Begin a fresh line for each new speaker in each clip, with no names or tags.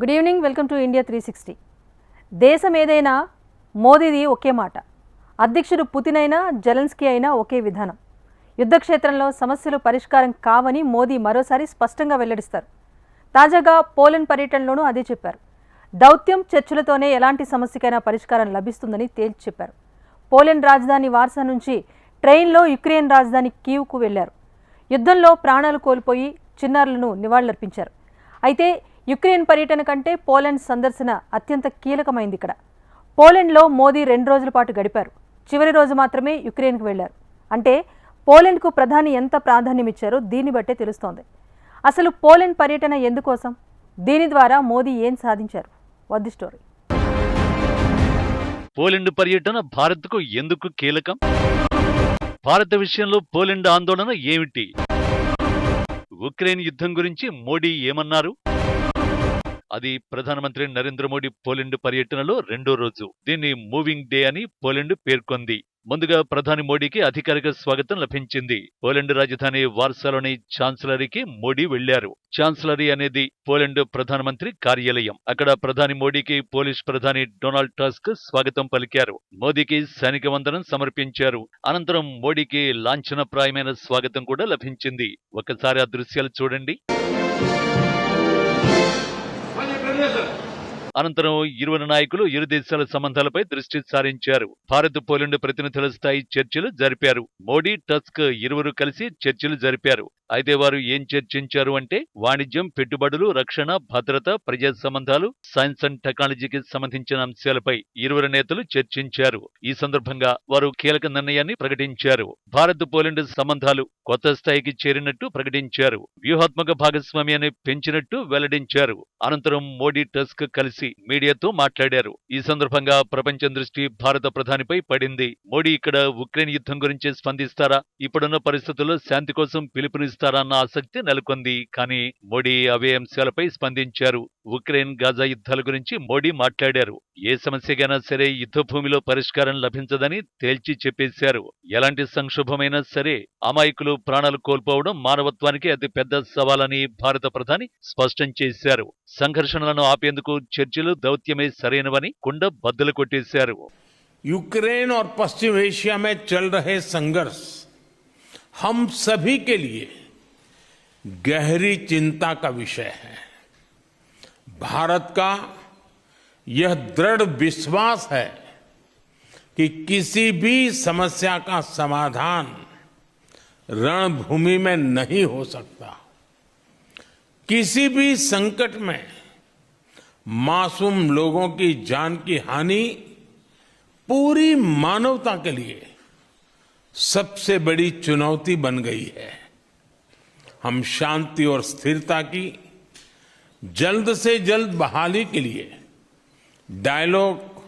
Good evening welcome to India three sixty దేశం ఏదైనా మోదీది ఒకే మాట. అధ్యక్షుడు పుతిన్ అయినా జెలెన్స్కీ అయినా ఒకే విధానం. యుద్ధ క్షేత్రంలో సమస్యలు పరిష్కారం కావని మోదీ మరోసారి స్పష్టంగా వెల్లడిస్తారు. తాజాగా పోలెండ్ పర్యటనలోనూ అదే చెప్పారు. దౌత్యం చర్చలతోనే ఎలాంటి సమస్యకైనా పరిష్కారం లభిస్తుందని తేల్చి చెప్పారు. పోలెండ్ రాజధాని వార్సా నుంచి ట్రైన్లో యుక్రెయిన్ రాజధాని కీవ్కు వెళ్ళారు. యుద్ధంలో ప్రాణాలు కోల్పోయి చిన్నారులను నివాళులర్పించారు. అయితే యుక్రెయిన్ పర్యటన కంటే పోలాండ్ సందర్శన అత్యంత కీలకమైంది ఇక్కడ. పోలెండ్లో మోదీ రెండు రోజుల పాటు గడిపారు. చివరి రోజు మాత్రమే యుక్రెయిన్కు వెళ్ళారు అంటే పోలెండ్కు ప్రధాని ఎంత ప్రాధాన్యం ఇచ్చారో దీన్ని బట్టే తెలుస్తోంది. అసలు పోలెండ్ పర్యటన ఎందుకోసం? దీని ద్వారా మోదీ ఏం సాధించారు? వద్ది స్టోరీ.
పోలెండ్ పర్యటన భారత్కు ఎందుకు కీలకం? భారత విషయంలో పోలెండ్ ఆందోళన ఏమిటి? ఉక్రెయిన్ యుద్ధం గురించి మోడీ ఏమన్నారు? అది ప్రధానమంత్రి నరేంద్ర మోడీ పోలెండ్ పర్యటనలో రెండో రోజు. దీన్ని మూవింగ్ డే అని పోలెండ్ పేర్కొంది. ముందుగా ప్రధాని మోడీకి అధికారిక స్వాగతం లభించింది. పోలెండ్ రాజధాని వార్సాలోని ఛాన్సలరీకి మోడీ వెళ్ళారు ఛాన్సలరీ అనేది పోలెండ్ ప్రధానమంత్రి కార్యాలయం. అక్కడ ప్రధాని మోడీకి పోలిష్ ప్రధాని డొనాల్డ్ టస్క్ స్వాగతం పలికారు. మోదీకి సైనిక వందనం సమర్పించారు. అనంతరం మోడీకి లాంఛనప్రాయమైన స్వాగతం కూడా లభించింది. ఒకసారి ఆ దృశ్యాలు చూడండి. Olha, beleza? అనంతరం ఇరువురు నాయకులు ఇరు దేశాల సంబంధాలపై దృష్టి సారించారు. భారత్ పోలాండ్ ప్రతినిధుల స్థాయి చర్చలు జరిపారు. మోడీ టస్క్ ఇరువురు కలిసి చర్చలు జరిపారు. అయితే వారు ఏం చర్చించారు అంటే వాణిజ్యం పెట్టుబడులు రక్షణ భద్రత ప్రజా సంబంధాలు సైన్స్ అండ్ టెక్నాలజీకి సంబంధించిన అంశాలపై ఇరువురు నేతలు చర్చించారు. ఈ సందర్భంగా వారు కీలక నిర్ణయాన్ని ప్రకటించారు. భారత్ పోలాండ్ సంబంధాలు కొత్త స్థాయికి చేరినట్టు ప్రకటించారు. వ్యూహాత్మక భాగస్వామ్యాన్ని పెంచినట్టు వెల్లడించారు. అనంతరం మోడీ టస్క్ కలిసి మీడియాతో మాట్లాడారు. ఈ సందర్భంగా ప్రపంచం దృష్టి భారత ప్రధానిపై పడింది. మోడీ ఇక్కడ ఉక్రెయిన్ యుద్ధం గురించి స్పందిస్తారా? ఇప్పుడున్న పరిస్థితుల్లో శాంతి కోసం పిలుపునిస్తారా? అన్న ఆసక్తి నెలకొంది. కానీ మోడీ అవే అంశాలపై స్పందించారు. ఉక్రెయిన్ గాజా యుద్ధాల గురించి మోడీ మాట్లాడారు ఏ సమస్యకైనా సరే యుద్ధ భూమిలో పరిష్కారం లభించదని తేల్చి చెప్పేశారు ఎలాంటి సంక్షోభమైనా సరే అమాయకులు ప్రాణాలు కోల్పోవడం మానవత్వానికి అతి పెద్ద సవాలని భారత ప్రధాని స్పష్టం చేశారు సంఘర్షణలను ఆపేందుకు చర్చలు దౌత్యమే సరైనవని కుండ బద్దలు కొట్టేశారు
यूक्रेन और पश्चिम एशिया में चल रहे संघर्ष हम सभी के लिए गहरी चिंता का विषय है भारत का यह दृढ़ विश्वास है कि किसी भी समस्या का समाधान रणभूमि में नहीं हो सकता। किसी भी संकट में मासूम लोगों की जान की हानि पूरी मानवता के लिए सबसे बड़ी चुनौती बन गई है। हम शांति और स्थिरता की जल्द से जल्द बहाली के लिए डायलॉग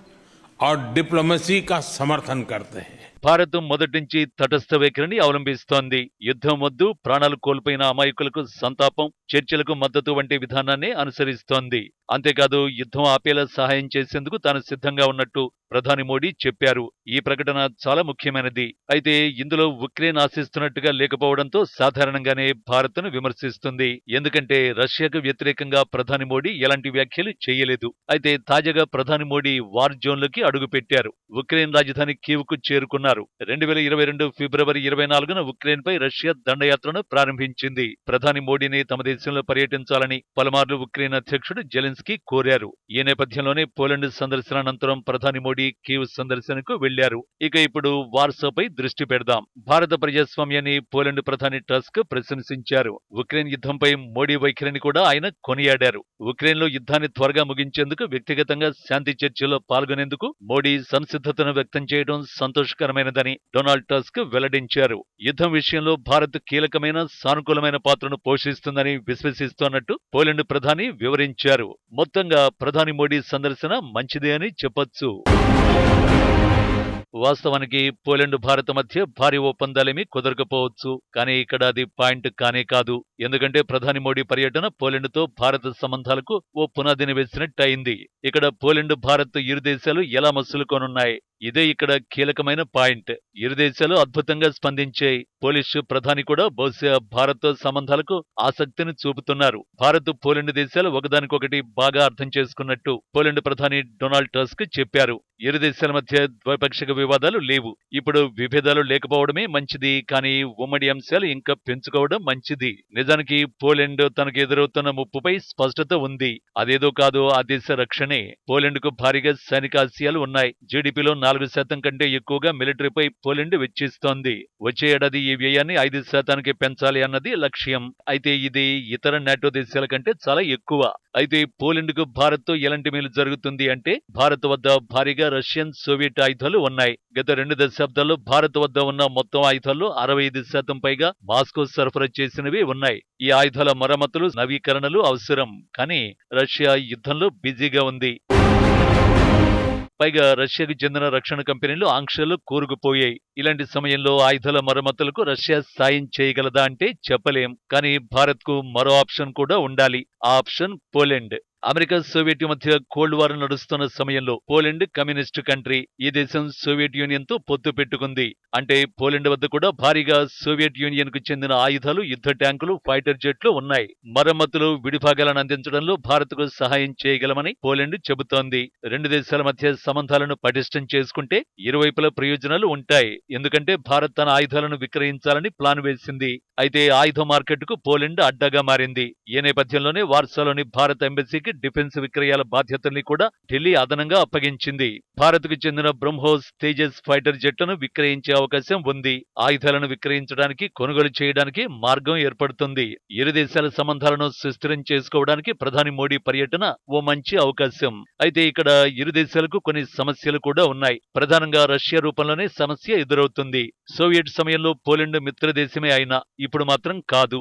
और डिप्लोमेसी का समर्थन करते हैं।
భారత్ మొదటి నుంచి తటస్థ వైఖరిని అవలంబిస్తోంది. యుద్ధం వద్దు ప్రాణాలు కోల్పోయిన అమాయకులకు సంతాపం చర్చలకు మద్దతు వంటి విధానాన్ని అనుసరిస్తోంది. అంతేకాదు యుద్ధం ఆపేలా సహాయం చేసేందుకు తాను సిద్ధంగా ఉన్నట్టు ప్రధాని మోడీ చెప్పారు. ఈ ప్రకటన చాలా ముఖ్యమైనది. అయితే ఇందులో ఉక్రెయిన్ ఆశిస్తున్నట్టుగా లేకపోవడంతో సాధారణంగానే భారత్ను విమర్శిస్తుంది. ఎందుకంటే రష్యాకు వ్యతిరేకంగా ప్రధాని మోడీ ఎలాంటి వ్యాఖ్యలు చేయలేదు. అయితే తాజాగా ప్రధాని మోడీ వార్ జోన్లోకి అడుగుపెట్టారు. ఉక్రెయిన్ రాజధాని కీవ్కు చేరుకున్నారు. రెండు వేల ఇరవై రెండు ఫిబ్రవరి ఇరవై నాలుగున ఉక్రెయిన్ పై రష్యా దండయాత్రను ప్రారంభించింది. ప్రధాని మోడీని తమ దేశంలో పర్యటించాలని పలుమార్లు ఉక్రెయిన్ అధ్యక్షుడు జెలెన్స్కీ కోరారు. ఈ నేపథ్యంలోనే పోలాండ్ సందర్శన అనంతరం ప్రధాని మోడీ కీవ్ సందర్శనకు వెళ్ళారు ఇక ఇప్పుడు వార్సోపై దృష్టి పెడదాం. భారత ప్రజాస్వామ్యాన్ని పోలాండ్ ప్రధాని టస్క్ ప్రశంసించారు. ఉక్రెయిన్ యుద్ధంపై మోడీ వైఖరిని కూడా ఆయన కొనియాడారు. ఉక్రెయిన్లో యుద్ధాన్ని త్వరగా ముగించేందుకు వ్యక్తిగతంగా శాంతి చర్చలో పాల్గొనేందుకు మోడీ సంసిద్ధతను వ్యక్తం చేయడం సంతోషకరమైన సంతోషకరమైనదని డొనాల్డ్ టస్క్ వెల్లడించారు. యుద్ధం విషయంలో భారత్ కీలకమైన సానుకూలమైన పాత్రను పోషిస్తుందని విశ్వసిస్తోన్నట్టు పోలాండ్ ప్రధాని వివరించారు. మొత్తంగా ప్రధాని మోడీ సందర్శన మంచిదే అని చెప్పొచ్చు. వాస్తవానికి పోలెండ్ భారత్ మధ్య భారీ ఒప్పందాలేమీ కుదరకపోవచ్చు. కానీ ఇక్కడ అది పాయింట్ కానే కాదు. ఎందుకంటే ప్రధాని మోడీ పర్యటన పోలెండ్తో భారత సంబంధాలకు ఓ పునాదిని వేసినట్టు అయింది ఇక్కడ పోలెండ్ భారత్ ఇరు దేశాలు ఎలా మసులుకోనున్నాయి? ఇదే ఇక్కడ కీలకమైన పాయింట్. ఇరు దేశాలు అద్భుతంగా స్పందించాయి పోలిష్ ప్రధాని కూడా బహుశా భారత్ సంబంధాలకు ఆసక్తిని చూపుతున్నారు. భారత్ పోలెండ్ దేశాలు ఒకదానికొకటి బాగా అర్థం చేసుకున్నట్టు పోలెండ్ ప్రధాని డొనాల్డ్ టస్క్ చెప్పారు. ఇరు దేశాల మధ్య ద్వైపాక్షిక వివాదాలు లేవు. ఇప్పుడు విభేదాలు లేకపోవడమే మంచిది కానీ ఉమ్మడి అంశాలు ఇంకా పెంచుకోవడం మంచిది. నిజానికి పోలెండ్ తనకు ఎదురవుతున్న ముప్పుపై స్పష్టత ఉంది. అదేదో కాదు ఆ దేశ రక్షణే పోలెండ్కు భారీగా సైనిక ఆశయాలు ఉన్నాయి. జీడీపీలో నాలుగు నాలుగు శాతం కంటే ఎక్కువగా మిలిటరీపై పోలెండ్ వెచ్చిస్తోంది. వచ్చే ఏడాది ఈ వ్యయాన్ని ఐదు శాతానికి పెంచాలి అన్నది లక్ష్యం. అయితే ఇది ఇతర నాటో దేశాల కంటే చాలా ఎక్కువ. అయితే పోలెండ్కు భారత్ ఎలాంటి మేలు జరుగుతుంది అంటే భారత్ వద్ద భారీగా రష్యన్ సోవియట్ ఆయుధాలు ఉన్నాయి. గత రెండు దశాబ్దాల్లో భారత్ వద్ద ఉన్న మొత్తం ఆయుధాల్లో అరవై ఐదు శాతం పైగా మాస్కో సరఫరా చేసినవి ఉన్నాయి. ఈ ఆయుధాల మరమ్మతులు నవీకరణలు అవసరం. కానీ రష్యా యుద్ధంలో బిజీగా ఉంది. పైగా రష్యాకు చెందిన రక్షణ కంపెనీలు ఆంక్షలు కూరుకుపోయాయి. ఇలాంటి సమయంలో ఆయుధాల మరమ్మతులకు రష్యా సాయం చేయగలదా అంటే చెప్పలేం. కానీ భారత్కు మరో ఆప్షన్ కూడా ఉండాలి. ఆ ఆప్షన్ పోలెండ్. అమెరికా సోవియట్ మధ్య కోల్డ్ వార్ నడుస్తున్న సమయంలో పోలెండ్ కమ్యూనిస్టు కంట్రీ ఈ దేశం సోవియట్ యూనియన్తో పొత్తు పెట్టుకుంది. అంటే పోలెండ్ వద్ద కూడా భారీగా సోవియట్ యూనియన్కు చెందిన ఆయుధాలు యుద్ధ ట్యాంకులు ఫైటర్ జెట్లు ఉన్నాయి. మరమ్మతులు విడిభాగాలను అందించడంలో భారత్కు సహాయం చేయగలమని పోలెండ్ చెబుతోంది. రెండు దేశాల మధ్య సంబంధాలను పటిష్టం చేసుకుంటే ఇరువైపుల ప్రయోజనాలు ఉంటాయి. ఎందుకంటే భారత్ తన ఆయుధాలను విక్రయించాలని ప్లాన్ వేసింది. అయితే ఆయుధ మార్కెట్కు పోలెండ్ అడ్డగా మారింది. ఈ నేపథ్యంలోనే వార్సాలోని భారత ఎంబసీకి డిఫెన్స్ విక్రయాల బాధ్యతల్ని కూడా ఢిల్లీ అదనంగా అప్పగించింది. భారత్కు చెందిన బ్రహ్మోస్ తేజస్ ఫైటర్ జెట్లను విక్రయించే అవకాశం ఉంది. ఆయుధాలను విక్రయించడానికి కొనుగోలు చేయడానికి మార్గం ఏర్పడుతుంది. ఇరు దేశాల సంబంధాలను సుస్థిరం చేసుకోవడానికి ప్రధాని మోడీ పర్యటన ఓ మంచి అవకాశం. అయితే ఇక్కడ ఇరు దేశాలకు కొన్ని సమస్యలు కూడా ఉన్నాయి. ప్రధానంగా రష్యా రూపంలోనే సమస్య ఎదురవుతుంది. సోవియట్ సమయంలో పోలెండ్ మిత్రదేశమే అయినా ఇప్పుడు మాత్రం కాదు.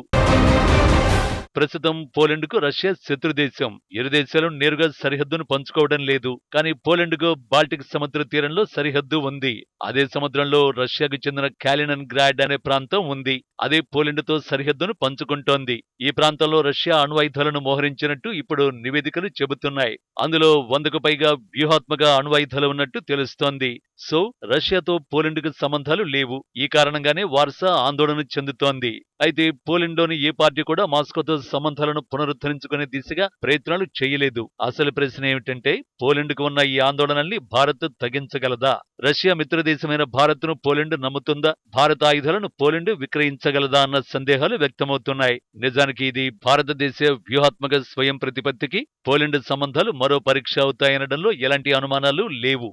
ప్రస్తుతం పోలెండ్కు రష్యా శత్రు దేశం. ఇరు దేశాలు నేరుగా సరిహద్దును పంచుకోవడం లేదు. కానీ పోలెండ్కు బాల్టిక్ సముద్ర తీరంలో సరిహద్దు ఉంది. అదే సముద్రంలో రష్యాకు చెందిన క్యాలినన్ గ్రాడ్ అనే ప్రాంతం ఉంది. అదే పోలెండ్తో సరిహద్దును పంచుకుంటోంది. ఈ ప్రాంతంలో రష్యా అణ్వాయుధాలను మోహరించినట్టు ఇప్పుడు నివేదికలు చెబుతున్నాయి. అందులో వందకు పైగా వ్యూహాత్మక అణ్వాయుధాలు ఉన్నట్టు తెలుస్తోంది. సో రష్యాతో పోలెండ్కు సంబంధాలు లేవు. ఈ కారణంగానే వార్సా ఆందోళన చెందుతోంది. అయితే పోలెండ్లోని ఏ పార్టీ కూడా మాస్కోతో సంబంధాలను పునరుద్ధరించుకునే దిశగా ప్రయత్నాలు చేయలేదు. అసలు ప్రశ్న ఏమిటంటే పోలెండ్కు ఉన్న ఈ ఆందోళనల్ని భారత్ తగ్గించగలదా? రష్యా మిత్రదేశమైన భారత్ను పోలెండ్ నమ్ముతుందా? భారత ఆయుధాలను పోలెండ్ విక్రయించగలదా అన్న సందేహాలు వ్యక్తమవుతున్నాయి. నిజానికి ఇది భారతదేశ వ్యూహాత్మక స్వయం ప్రతిపత్తికి పోలెండ్ సంబంధాలు మరో పరీక్ష అవుతాయనడంలో ఎలాంటి అనుమానాలు లేవు.